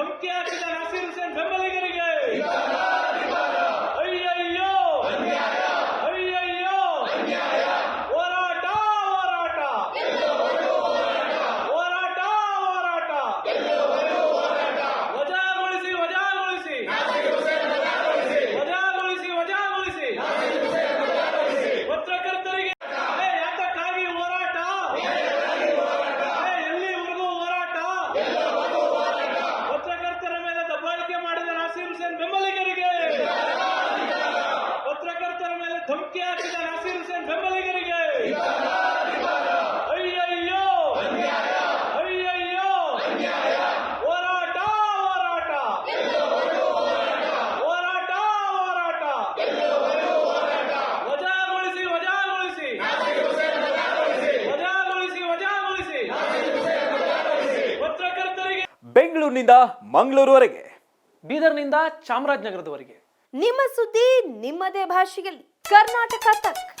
ಕೊರತೆ ಆಗ್ತಿದ್ದಾನೆ ಧಮಕಿ ಹಾಕಿದ ನಾಸೀರ್ ಹುಸೇನ್ ಬೆಂಬಲಿಗರಿಗೆ. ಅಯ್ಯಯ್ಯೋ. ಅಯ್ಯಯ್ಯೋ. ಹೋರಾಟ ಹೋರಾಟ. ಹೋರಾಟ ಹೋರಾಟ. ವಜಾಗೊಳಿಸಿ ವಜಾಗೊಳಿಸಿ. ವಜಾಗೊಳಿಸಿ ವಜಾಗೊಳಿಸಿ. ಪತ್ರಕರ್ತರಿಗೆ. ಬೆಂಗಳೂರಿನಿಂದ ಮಂಗಳೂರುವರೆಗೆ. ಬೀದರ್ನಿಂದ ಚಾಮರಾಜನಗರದವರೆಗೆ. ನಿಮ್ಮ ಸುದ್ದಿ ನಿಮ್ಮದೇ ಭಾಷೆಯಲ್ಲಿ. कर्नाटका तक।